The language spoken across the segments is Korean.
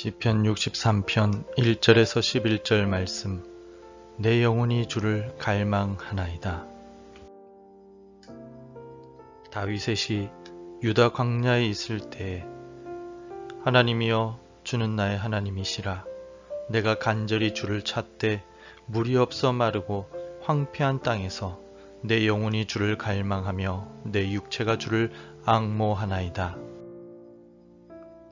시편 63편 1절에서 11절 말씀 내 영혼이 주를 갈망하나이다. 다윗의 유다 광야에 있을 때 하나님이여 주는 나의 하나님이시라 내가 간절히 주를 찾되 물이 없어 마르고 황폐한 땅에서 내 영혼이 주를 갈망하며 내 육체가 주를 앙모하나이다.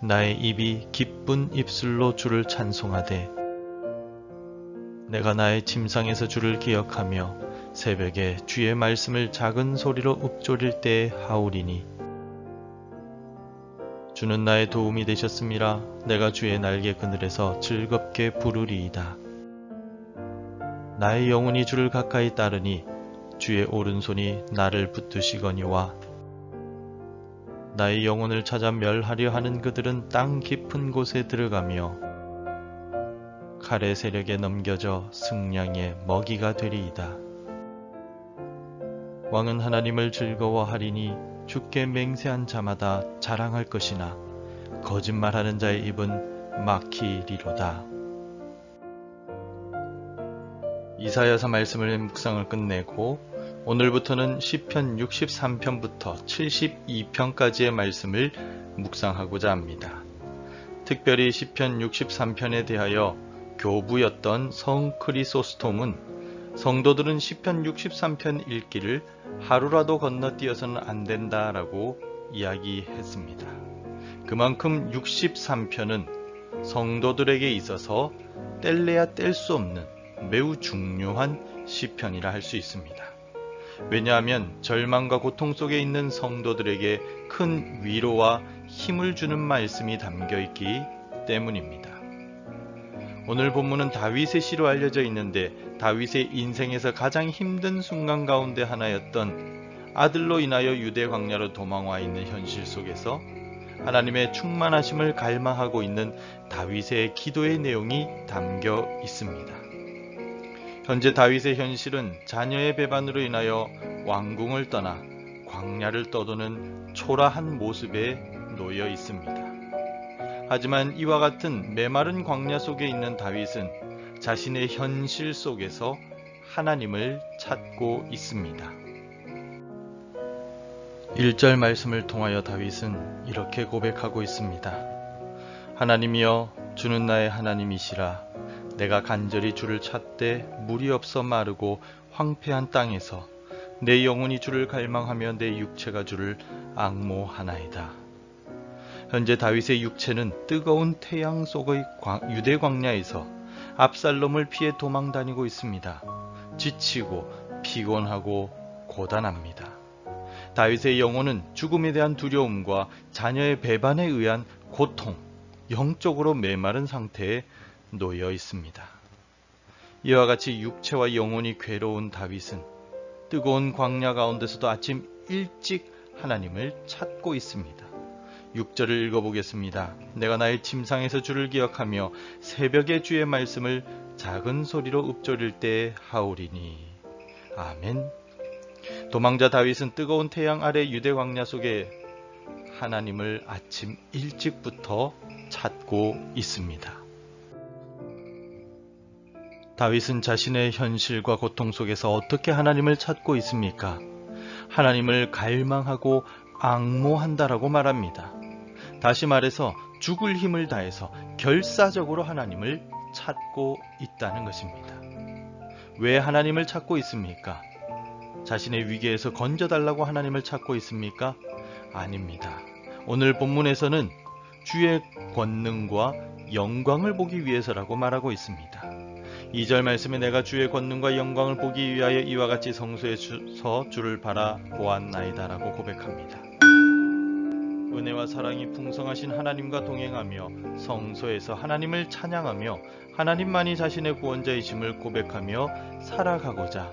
나의 입이 기쁜 입술로 주를 찬송하되 내가 나의 침상에서 주를 기억하며 새벽에 주의 말씀을 작은 소리로 읊조릴 때에 하오리니 주는 나의 도움이 되셨음이라 내가 주의 날개 그늘에서 즐겁게 부르리이다. 나의 영혼이 주를 가까이 따르니 주의 오른손이 나를 붙드시거니와 나의 영혼을 찾아 멸하려 하는 그들은 땅 깊은 곳에 들어가며 칼의 세력에 넘겨져 승량의 먹이가 되리이다. 왕은 하나님을 즐거워하리니 주께 맹세한 자마다 자랑할 것이나 거짓말하는 자의 입은 막히리로다. 이사야서 말씀을 묵상을 끝내고 오늘부터는 시편 63편부터 72편까지의 말씀을 묵상하고자 합니다. 특별히 시편 63편에 대하여 교부였던 성 크리소스톰은 성도들은 시편 63편 읽기를 하루라도 건너뛰어서는 안 된다라고 이야기했습니다. 그만큼 63편은 성도들에게 있어서 뗄래야 뗄 수 없는 매우 중요한 시편이라 할 수 있습니다. 왜냐하면 절망과 고통 속에 있는 성도들에게 큰 위로와 힘을 주는 말씀이 담겨 있기 때문입니다. 오늘 본문은 다윗의 시로 알려져 있는데 다윗의 인생에서 가장 힘든 순간 가운데 하나였던 아들로 인하여 유대 광야로 도망와 있는 현실 속에서 하나님의 충만하심을 갈망하고 있는 다윗의 기도의 내용이 담겨 있습니다. 현재 다윗의 현실은 자녀의 배반으로 인하여 왕궁을 떠나 광야를 떠도는 초라한 모습에 놓여 있습니다. 하지만 이와 같은 메마른 광야 속에 있는 다윗은 자신의 현실 속에서 하나님을 찾고 있습니다. 1절 말씀을 통하여 다윗은 이렇게 고백하고 있습니다. 하나님이여 주는 나의 하나님이시라 내가 간절히 주를 찾되 물이 없어 마르고 황폐한 땅에서 내 영혼이 주를 갈망하며 내 육체가 주를 악모하나이다. 현재 다윗의 육체는 뜨거운 태양 속의 유대 광야에서 압살롬을 피해 도망 다니고 있습니다. 지치고 피곤하고 고단합니다. 다윗의 영혼은 죽음에 대한 두려움과 자녀의 배반에 의한 고통, 영적으로 메마른 상태에 놓여 있습니다. 이와 같이 육체와 영혼이 괴로운 다윗은 뜨거운 광야 가운데서도 아침 일찍 하나님을 찾고 있습니다. 6절을 읽어보겠습니다. 내가 나의 침상에서 주를 기억하며 새벽에 주의 말씀을 작은 소리로 읊조릴 때 하오리니. 아멘. 도망자 다윗은 뜨거운 태양 아래 유대 광야 속에 하나님을 아침 일찍부터 찾고 있습니다. 다윗은 자신의 현실과 고통 속에서 어떻게 하나님을 찾고 있습니까? 하나님을 갈망하고 악모한다라고 말합니다. 다시 말해서 죽을 힘을 다해서 결사적으로 하나님을 찾고 있다는 것입니다. 왜 하나님을 찾고 있습니까? 자신의 위기에서 건져달라고 하나님을 찾고 있습니까? 아닙니다. 오늘 본문에서는 주의 권능과 영광을 보기 위해서라고 말하고 있습니다. 2절 말씀에 내가 주의 권능과 영광을 보기 위하여 이와 같이 성소에서 주를 바라 보았나이다라고 고백합니다. 은혜와 사랑이 풍성하신 하나님과 동행하며 성소에서 하나님을 찬양하며 하나님만이 자신의 구원자이심을 고백하며 살아가고자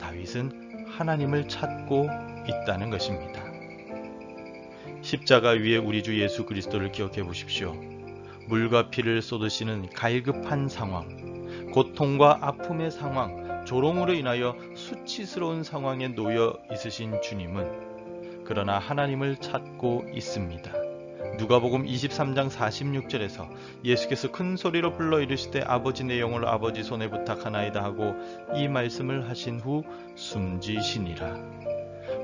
다윗은 하나님을 찾고 있다는 것입니다. 십자가 위에 우리 주 예수 그리스도를 기억해 보십시오. 물과 피를 쏟으시는 갈급한 상황, 고통과 아픔의 상황, 조롱으로 인하여 수치스러운 상황에 놓여 있으신 주님은 그러나 하나님을 찾고 있습니다. 누가복음 23장 46절에서 예수께서 큰 소리로 불러 이르시되 아버지 내 영을 아버지 손에 부탁하나이다 하고 이 말씀을 하신 후 숨지시니라.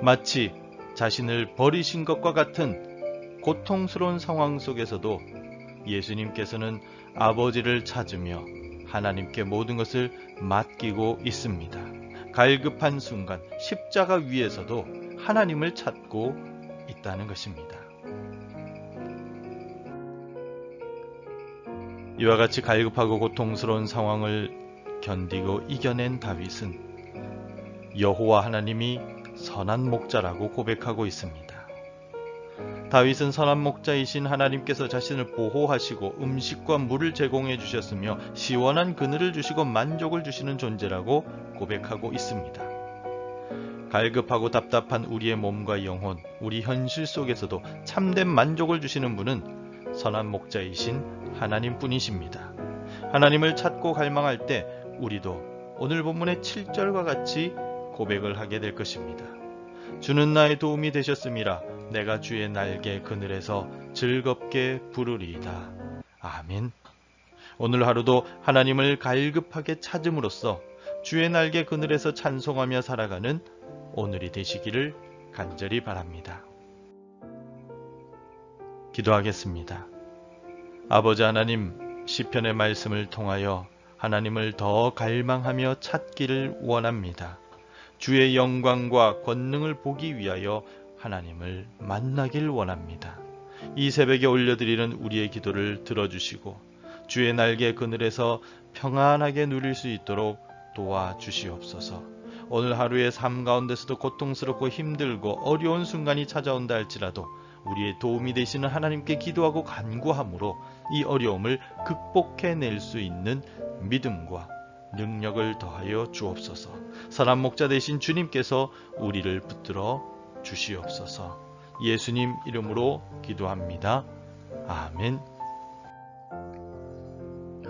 마치 자신을 버리신 것과 같은 고통스러운 상황 속에서도 예수님께서는 아버지를 찾으며 하나님께 모든 것을 맡기고 있습니다. 갈급한 순간 십자가 위에서도 하나님을 찾고 있다는 것입니다. 이와 같이 갈급하고 고통스러운 상황을 견디고 이겨낸 다윗은 여호와 하나님이 선한 목자라고 고백하고 있습니다. 다윗은 선한 목자이신 하나님께서 자신을 보호하시고 음식과 물을 제공해 주셨으며 시원한 그늘을 주시고 만족을 주시는 존재라고 고백하고 있습니다. 갈급하고 답답한 우리의 몸과 영혼, 우리 현실 속에서도 참된 만족을 주시는 분은 선한 목자이신 하나님 뿐이십니다. 하나님을 찾고 갈망할 때 우리도 오늘 본문의 7절과 같이 고백을 하게 될 것입니다. 주는 나의 도움이 되셨음이라 내가 주의 날개 그늘에서 즐겁게 부르리이다. 아멘. 오늘 하루도 하나님을 갈급하게 찾음으로써 주의 날개 그늘에서 찬송하며 살아가는 오늘이 되시기를 간절히 바랍니다. 기도하겠습니다. 아버지 하나님, 시편의 말씀을 통하여 하나님을 더 갈망하며 찾기를 원합니다. 주의 영광과 권능을 보기 위하여 하나님을 만나길 원합니다. 이 새벽에 올려드리는 우리의 기도를 들어주시고 주의 날개 그늘에서 평안하게 누릴 수 있도록 도와주시옵소서. 오늘 하루의 삶 가운데서도 고통스럽고 힘들고 어려운 순간이 찾아온다 할지라도 우리의 도움이 되시는 하나님께 기도하고 간구함으로 이 어려움을 극복해낼 수 있는 믿음과 능력을 더하여 주옵소서. 사람 목자 되신 주님께서 우리를 붙들어 주시옵소서. 예수님 이름으로 기도합니다. 아멘.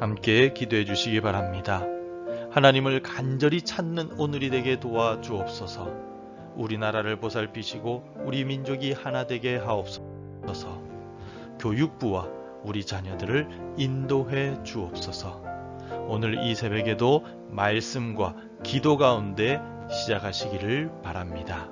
함께 기도해 주시기 바랍니다. 하나님을 간절히 찾는 오늘이 되게 도와 주옵소서. 우리나라를 보살피시고 우리 민족이 하나 되게 하옵소서. 교육부와 우리 자녀들을 인도해 주옵소서. 오늘 이 새벽에도 말씀과 기도 가운데 시작하시기를 바랍니다.